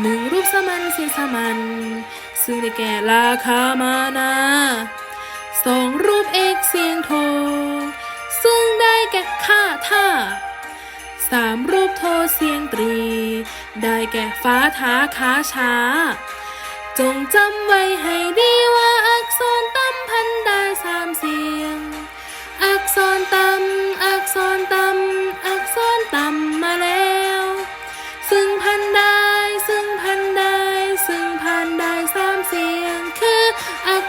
หนึ่งรูปสมันเสียงสมัน ซึ่งได้แก่ราคามานาสองรูปเอกเสียงโท ซึ่งได้แก่ค่าท่าสามรูปโทเสียงตรี ได้แก่ฟ้าท้าค้าช้า จงจำไว้ให้ดีว่าอักษรต่ำพันได้สามเสียง อักษรต่ำอักษรต่ำอักษรต่ำ I